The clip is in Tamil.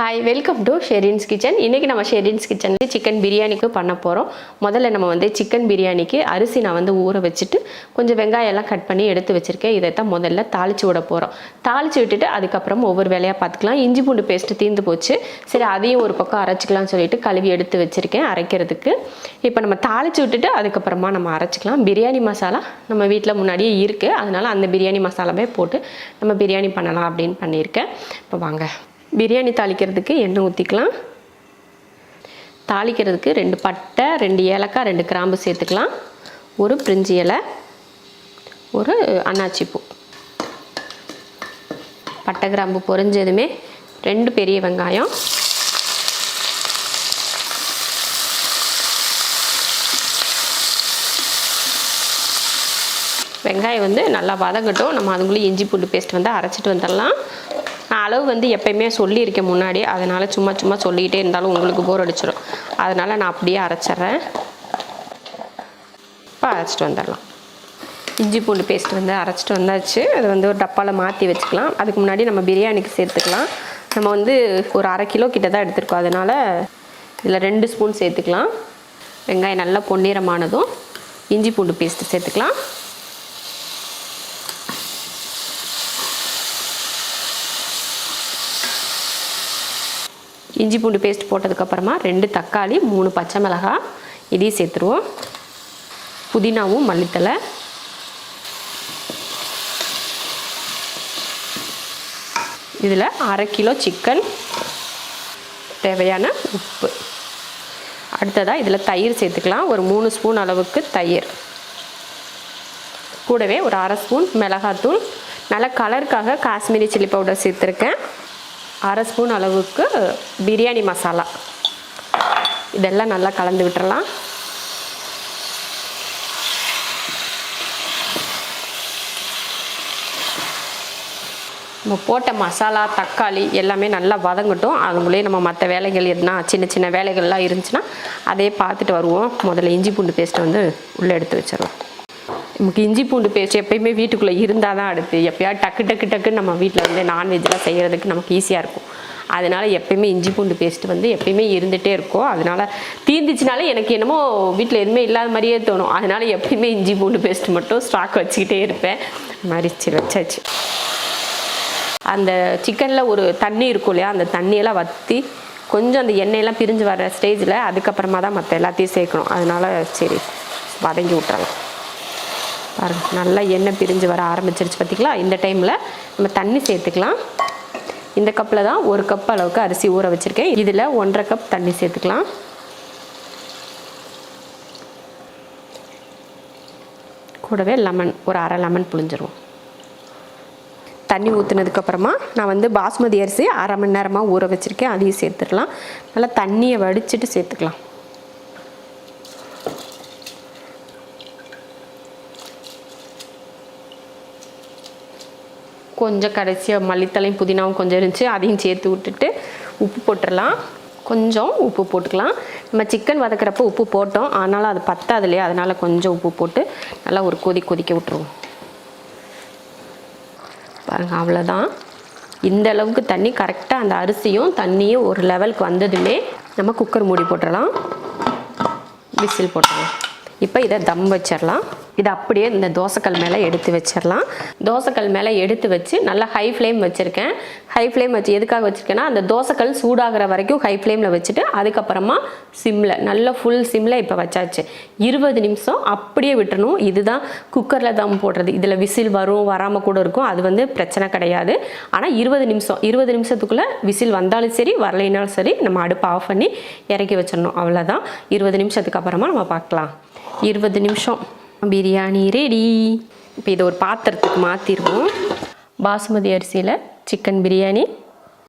Hi welcome to Sherin's kitchen இன்றைக்கி நம்ம ஷெரின்ஸ் கிச்சனில் சிக்கன் பிரியாணிக்கு பண்ண போகிறோம் முதல்ல நம்ம வந்து சிக்கன் பிரியாணிக்கு அரிசி நான் வந்து ஊற வச்சுட்டு கொஞ்சம் வெங்காயம் எல்லாம் கட் பண்ணி எடுத்து வச்சுருக்கேன். இதை தான் முதல்ல தாளித்து விட போகிறோம் தாளித்து விட்டுட்டு அதுக்கப்புறம் ஒவ்வொரு வேலையாக பார்த்துக்கலாம். இஞ்சி பூண்டு பேஸ்ட்டு தீர்ந்து போச்சு. சரி அதையும் ஒரு பக்கம் அரைச்சிக்கலாம்னு சொல்லிட்டு கழுவி எடுத்து வச்சுருக்கேன் அரைக்கிறதுக்கு. இப்போ நம்ம தாளித்து விட்டுட்டு அதுக்கப்புறமா நம்ம அரைச்சிக்கலாம். பிரியாணி மசாலா நம்ம வீட்டில் முன்னாடியே இருக்குது அதனால் அந்த பிரியாணி மசாலாவே போட்டு நம்ம பிரியாணி பண்ணலாம் அப்படின்னு பண்ணியிருக்கேன். இப்போ வாங்க. பிரியாணி தாளிக்கிறதுக்கு எண்ணெய் ஊற்றிக்கலாம் தாளிக்கிறதுக்கு ரெண்டு பட்டை ரெண்டு ஏலக்காய் ரெண்டு கிராம்பு சேர்த்துக்கலாம். ஒரு பிரிஞ்சி இலை ஒரு அன்னாச்சி பூ. பட்டை கிராம்பு பொரிஞ்சதுமே ரெண்டு பெரிய வெங்காயம். வெங்காயம் வந்து நல்லா வதங்கட்டும். நம்ம அதுக்குள்ளே இஞ்சி பூண்டு பேஸ்ட் வந்து அரைச்சிட்டு வந்துடலாம். நான் அளவு வந்து எப்பயுமே சொல்லியிருக்கேன் முன்னாடி. அதனால் சும்மா சும்மா சொல்லிக்கிட்டே இருந்தாலும் உங்களுக்கு போர் அடிச்சிடும் அதனால் நான் அப்படியே அரைச்சிட்றேன் இப்போ அரைச்சிட்டு வந்துடலாம். இஞ்சி பூண்டு பேஸ்ட் வந்து அரைச்சிட்டு வந்தாச்சு. அது வந்து ஒரு டப்பாவில் மாற்றி வச்சுக்கலாம். அதுக்கு முன்னாடி நம்ம பிரியாணிக்கு சேர்த்துக்கலாம். நம்ம வந்து ஒரு அரை கிலோ கிட்ட தான் எடுத்துருக்கோம். அதனால் இதில் ரெண்டு ஸ்பூன் சேர்த்துக்கலாம். வெங்காயம் நல்லா பொன்னிறமானதும் இஞ்சி பூண்டு பேஸ்ட்டு சேர்த்துக்கலாம். இஞ்சி பூண்டு பேஸ்ட் போட்டதுக்கப்புறமா ரெண்டு தக்காளி மூணு பச்சை மிளகாய் இதையும் சேர்த்துருவோம். புதினாவும் மல்லித்தலை இதில் அரை கிலோ சிக்கன் தேவையான உப்பு. அடுத்ததாக இதில் தயிர் சேர்த்துக்கலாம். ஒரு மூணு ஸ்பூன் அளவுக்கு தயிர். கூடவே ஒரு அரை ஸ்பூன் மிளகாத்தூள். நல்ல கலருக்காக காஷ்மீரி சில்லி பவுடர் சேர்த்துருக்கேன். அரை ஸ்பூன் அளவுக்கு பிரியாணி மசாலா. இதெல்லாம் நல்லா கலந்து விட்டுறலாம். நம்ம போட்ட மசாலா தக்காளி எல்லாமே நல்லா வதங்கட்டும். அதுக்குள்ளேயே நம்ம மற்ற வேலைகள் எதுனா சின்ன சின்ன வேலைகள்லாம் இருந்துச்சுன்னா அதே பார்த்துட்டு வருவோம். முதல்ல இஞ்சி பூண்டு பேஸ்ட்டை வந்து உள்ளே எடுத்து வச்சிடலாம். நமக்கு இஞ்சி பூண்டு பேஸ்ட் எப்பயுமே வீட்டுக்குள்ளே இருந்தால் தான் அடுத்து. எப்போயாவது டக்கு டக்கு டக்குன்னு நம்ம வீட்டில் வந்து நான்வெஜ்லாம் செய்கிறதுக்கு நமக்கு ஈஸியாக இருக்கும். அதனால் எப்பயுமே இஞ்சி பூண்டு பேஸ்ட் வந்து எப்பயுமே இருந்துகிட்டே இருக்கும். அதனால் தீர்ந்துச்சுனாலே எனக்கு என்னமோ வீட்டில் எதுவுமே இல்லாத மாதிரியே தோணும். அதனால் எப்பயுமே இஞ்சி பூண்டு பேஸ்ட் மட்டும் ஸ்டாக் வச்சுக்கிட்டே இருப்பேன். அது மாதிரி சரி வச்சாச்சு. அந்த சிக்கனில் ஒரு தண்ணி இருக்கும் இல்லையா? அந்த தண்ணியெல்லாம் வற்றி கொஞ்சம் அந்த எண்ணெயெல்லாம் பிரிஞ்சு வர ஸ்டேஜில் அதுக்கப்புறமா தான் மற்ற எல்லாத்தையும் சேர்க்கணும். அதனால் சரி வதங்கி விட்றலாம் பாருங்க நல்லா எண்ணெய் பிரிஞ்சு வர ஆரம்பிச்சிருச்சு பார்த்திங்களா இந்த டைமில் நம்ம தண்ணி சேர்த்துக்கலாம். இந்த கப்பில் தான் ஒரு கப் அளவுக்கு அரிசி ஊற வச்சுருக்கேன். இதில் ஒன்றரை கப் தண்ணி சேர்த்துக்கலாம். கூடவே லெமன் ஒரு அரை லெமன் புழிஞ்சிருவோம். தண்ணி ஊற்றுனதுக்கப்புறமா நான் வந்து பாஸ்மதி அரிசி அரை மணி நேரமாக ஊற வச்சுருக்கேன். அதையும் சேர்த்துடலாம். நல்லா தண்ணியை வடிச்சிட்டு சேர்த்துக்கலாம். கொஞ்சம் கடைசியாக மல்லித்தலையும் புதினாவும் கொஞ்சம் இருந்துச்சு அதையும் சேர்த்து விட்டுட்டு உப்பு போட்டுடலாம். கொஞ்சம் உப்பு போட்டுக்கலாம். நம்ம சிக்கன் வதக்கிறப்ப உப்பு போட்டோம். ஆனாலும் அது பத்தாது இல்லையா? அதனால் கொஞ்சம் உப்பு போட்டு நல்லா ஒரு கொதி கொதிக்க விட்டுருவோம். பாருங்கள் அவ்வளோதான் இந்த அளவுக்கு தண்ணி கரெக்டாக அந்த அரிசியும் தண்ணியும் ஒரு லெவலுக்கு வந்ததுமே நம்ம குக்கர் மூடி போட்டுடலாம். விசில் போட்டுடலாம். இப்போ இதை தம் வச்சிடலாம். இதை அப்படியே இந்த தோசைக்கல் மேலே எடுத்து வச்சிடலாம். தோசைக்கல் மேலே எடுத்து வச்சு நல்லா ஹை ஃப்ளேம் வச்சுருக்கேன். ஹை ஃப்ளேம் வச்சு எதுக்காக வச்சுருக்கேன்னா அந்த தோசைக்கல் சூடாகிற வரைக்கும் ஹை ஃப்ளேமில் வச்சுட்டு அதுக்கப்புறமா சிம்மில் நல்ல ஃபுல் சிம்மில் இப்போ வச்சாச்சு. இருபது நிமிஷம் அப்படியே விட்டுறணும். இதுதான் குக்கரில் தம் போடுறது. இதில் விசில் வரும் வராமல் கூட இருக்கும். அது வந்து பிரச்சனை கிடையாது. ஆனால் இருபது நிமிஷம் இருபது நிமிஷத்துக்குள்ளே விசில் வந்தாலும் சரி வரலைனாலும் சரி நம்ம அடுப்பு ஆஃப் பண்ணி இறக்கி வச்சிடணும். அவ்வளோதான் இருபது நிமிஷத்துக்கு அப்புறமா நம்ம பார்க்கலாம். இருபது நிமிஷம். பிரியாணி ரெடி இப்போ இதை ஒரு பாத்திரத்துக்கு மாற்றிடுவோம் பாசுமதி அரிசியில் சிக்கன் பிரியாணி.